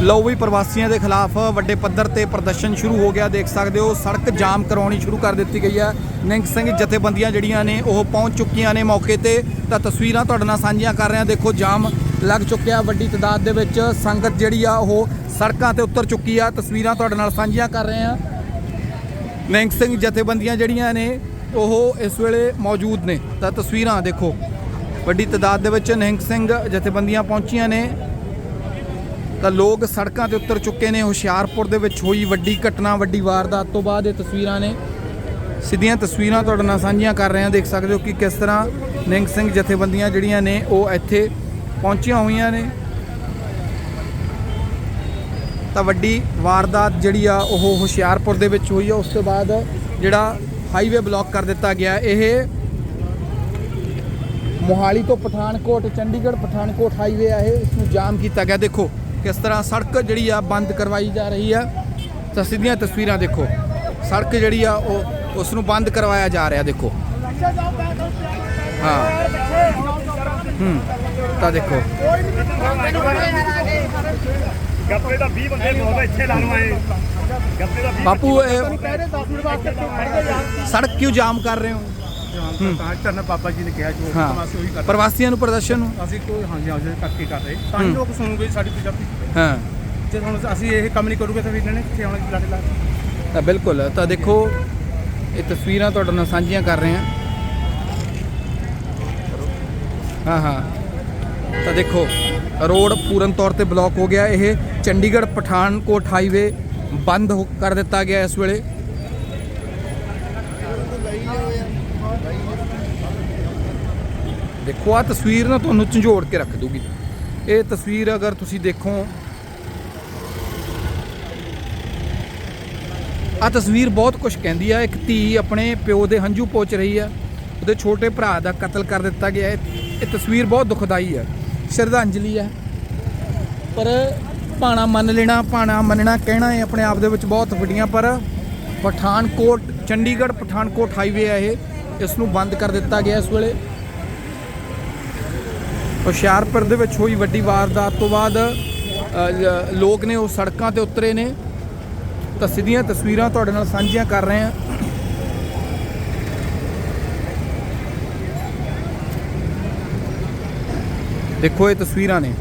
ਲਓ ਵੀ ਪ੍ਰਵਾਸੀਆਂ ਦੇ ਖਿਲਾਫ ਵੱਡੇ ਪੱਧਰ ਤੇ ਪ੍ਰਦਰਸ਼ਨ ਸ਼ੁਰੂ ਹੋ ਗਿਆ, ਦੇਖ ਸਕਦੇ ਹੋ, ਸੜਕ ਜਾਮ ਕਰਾਉਣੀ ਸ਼ੁਰੂ ਕਰ ਦਿੱਤੀ ਗਈ ਹੈ। ਨਿੰਗ ਸਿੰਘ ਜਥੇਬੰਦੀਆਂ ਜਿਹੜੀਆਂ ਨੇ, ਉਹ ਪਹੁੰਚ ਚੁੱਕੀਆਂ ਨੇ ਮੌਕੇ ਤੇ। ਤਾਂ ਤਸਵੀਰਾਂ ਤੁਹਾਡੇ ਨਾਲ ਸਾਂਝੀਆਂ ਕਰ ਰਹੇ ਹਾਂ। ਦੇਖੋ, ਜਾਮ ਲੱਗ ਚੁੱਕਿਆ ਵੱਡੀ ਤਾਦਾਦ ਦੇ ਵਿੱਚ ਸੰਗਤ ਜਿਹੜੀ ਆ, ਉਹ ਸੜਕਾਂ ਤੇ ਉਤਰ ਚੁੱਕੀ ਆ। ਤਸਵੀਰਾਂ ਤੁਹਾਡੇ ਨਾਲ ਸਾਂਝੀਆਂ ਕਰ ਰਹੇ ਹਾਂ। ਨਿੰਗ ਸਿੰਘ ਜਥੇਬੰਦੀਆਂ ਜਿਹੜੀਆਂ ਨੇ, ਉਹ ਇਸ ਵੇਲੇ ਮੌਜੂਦ ਨੇ। ਤਾਂ ਤਸਵੀਰਾਂ ਦੇਖੋ। ਵੱਡੀ ਤਾਦਾਦ ਦੇ ਵਿੱਚ ਨਿਹੰਗ ਸਿੰਘ ਜਥੇਬੰਦੀਆਂ ਪਹੁੰਚੀਆਂ ਨੇ। ਤਾਂ ਲੋਕ ਸੜਕਾਂ ਤੇ ਉਤਰ ਚੁੱਕੇ ਨੇ। ਹੁਸ਼ਿਆਰਪੁਰ ਦੇ ਵਿੱਚ ਹੋਈ ਵੱਡੀ ਘਟਨਾ, ਵੱਡੀ ਵਾਰਦਾਤ ਤੋਂ ਬਾਅਦ ਇਹ ਤਸਵੀਰਾਂ ਨੇ। ਸਿੱਧੀਆਂ ਤਸਵੀਰਾਂ ਤੁਹਾਡੇ ਨਾਲ ਸਾਂਝੀਆਂ ਕਰ ਰਹੇ ਹਾਂ। ਦੇਖ ਸਕਦੇ ਹੋ ਕਿ ਕਿਸ ਤਰ੍ਹਾਂ ਨਿੰਗ ਸਿੰਘ ਜਥੇਬੰਦੀਆਂ ਜਿਹੜੀਆਂ ਨੇ, ਉਹ ਇੱਥੇ ਪਹੁੰਚੀਆਂ ਹੋਈਆਂ ਨੇ। ਤਾਂ ਵੱਡੀ ਵਾਰਦਾਤ ਜਿਹੜੀ ਆ, ਉਹ ਹੁਸ਼ਿਆਰਪੁਰ ਦੇ ਵਿੱਚ ਹੋਈ ਆ। ਉਸ ਤੋਂ ਬਾਅਦ ਜਿਹੜਾ ਹਾਈਵੇ ਬਲੌਕ ਕਰ ਦਿੱਤਾ ਗਿਆ। ਇਹ ਮੋਹਾਲੀ ਤੋਂ ਪਠਾਨਕੋਟ, ਚੰਡੀਗੜ੍ਹ ਪਠਾਨਕੋਟ ਹਾਈਵੇ ਆ। ਇਹ ਇਸ ਨੂੰ ਜਾਮ ਕੀਤਾ ਗਿਆ। ਦੇਖੋ ਕਿਸ ਤਰ੍ਹਾਂ ਸੜਕ ਜਿਹੜੀ ਆ ਬੰਦ ਕਰਵਾਈ ਜਾ ਰਹੀ ਆ ਤਾਂ ਸਿੱਧੀਆਂ ਤਸਵੀਰਾਂ ਦੇਖੋ। ਸੜਕ ਜਿਹੜੀ ਆ ਉਹ ਉਸ ਨੂੰ ਬੰਦ ਕਰਵਾਇਆ ਜਾ ਰਿਹਾ ਦੇਖੋ। ਹਾਂ। ਹੂੰ ਤਾਂ ਦੇਖੋ। ਗੱਪੇ ਦਾ 20 ਬੰਦੇ ਬਹੁਤ ਇੱਥੇ ਲਾ ਲਓ ਐ। ਗੱਪੇ ਦਾ 20 ਬਾਪੂ ਇਹ ਕਹਿ ਰਹੇ 10 ਮਿੰਟ ਵਾਸਤੇ ਕਿਉਂ ਖੜ ਗਏ। ਯਾਰ ਸੜਕ ਕਿਉਂ ਜਾਮ ਕਰ ਰਹੇ ਹੋ? ਤਾਂ ਕਰਨਾ ਬਾਬਾ ਜੀ ਨੇ ਕਿਹਾ ਜੋ ਹਾਂ। ਤਮਾਸ਼ੇ ਉਹੀ ਕਰਦੇ। ਪ੍ਰਵਾਸੀਆਂ ਨੂੰ ਪ੍ਰਦਰਸ਼ਨ ਨੂੰ? ਅਸੀਂ ਕੋਈ ਹਾਂਜੀ ਹਾਂਜੀ ਕਰਕੇ ਕਰ ਰਹੇ। ਤਾਂ ਹੀ ਹੂੰ। ਲੋਕ ਸੁਣੂਗੇ ਸਾਡੀ ਪੰਜਾਬੀ ਹਾਂ। ਜੇ ਹੁਣ ਅਸੀਂ ਇਹ ਕੰਮ ਨਹੀਂ ਕਰੂਗੇ ਤਾਂ ਫਿਰ ਇਹਨਾਂ ਨੇ ਕਿੱਥੇ ਆਉਣਾ ਲਾੜੇ ਲਾ? ਤਾਂ ਬਿਲਕੁਲ ਤਾਂ ਦੇਖੋ ਇਹ ਤਸਵੀਰਾਂ ਤੁਹਾਡੇ ਨਾਲ ਸਾਂਝੀਆਂ ਕਰ ਰਹੇ ਹਾਂ। ਹਾਂ ਹਾਂ। ਤਾਂ ਦੇਖੋ ਰੋਡ ਪੂਰਨ ਤੌਰ ਤੇ ਬਲੌਕ ਹੋ ਗਿਆ। ਇਹ ਚੰਡੀਗੜ੍ਹ ਪਠਾਨਕੋਟ ਹਾਈਵੇ ਬੰਦ ਹੋ- ਕਰ ਦਿੱਤਾ ਗਿਆ ਇਸ ਵੇਲੇ। ਦੇਖੋ ਆ ਤਸਵੀਰ ਨਾ ਤੁਹਾਨੂੰ ਝੰਜੋੜ ਕੇ ਰੱਖ ਦੂਗੀ ਇਹ ਤਸਵੀਰ ਅਗਰ ਤੁਸੀਂ ਦੇਖੋ ਆ ਤਸਵੀਰ ਬਹੁਤ ਕੁਝ ਕਹਿੰਦੀ ਆ, ਇੱਕ ਧੀ ਆਪਣੇ ਪਿਓ ਦੇ ਹੰਝੂ ਪੋਚ ਰਹੀ ਆ, ਉਹਦੇ ਛੋਟੇ ਭਰਾ ਦਾ ਕਤਲ ਕਰ ਦਿੱਤਾ ਗਿਆ। ਇਹ ਤਸਵੀਰ ਬਹੁਤ ਦੁਖਦਾਈ ਹੈ ਸ਼ਰਧਾਂਜਲੀ ਹੈ ਪਰ ਪਾਣਾ ਮੰਨ ਲੈਣਾ ਪਾਣਾ ਮੰਨਣਾ ਕਹਿਣਾ ਹੈ ਆਪਣੇ ਆਪ ਦੇ ਵਿੱਚ ਬਹੁਤ ਵੱਡੀਆਂ, ਪਰ ਪਠਾਨਕੋਟ, ਚੰਡੀਗੜ੍ਹ, ਪਠਾਨਕੋਟ ਹਾਈਵੇ ਹੈ ਇਹ। ਇਸ ਨੂੰ ਬੰਦ ਕਰ ਦਿੱਤਾ ਗਿਆ ਇਸ ਵੇਲੇ। ਹੁਸ਼ਿਆਰਪੁਰ ਦੇ ਵਿੱਚ ਹੋਈ ਵੱਡੀ ਵਾਰਦਾਤ ਤੋਂ ਬਾਅਦ ਲੋਕ ਨੇ ਉਹ ਸੜਕਾਂ ਤੇ ਉਤਰੇ ਨੇ। ਤਾਂ ਸਿੱਧੀਆਂ ਤਸਵੀਰਾਂ ਤੁਹਾਡੇ ਨਾਲ ਸਾਂਝੀਆਂ ਕਰ ਰਹੇ ਹਾਂ। ਦੇਖੋ ਇਹ ਤਸਵੀਰਾਂ ਨੇ।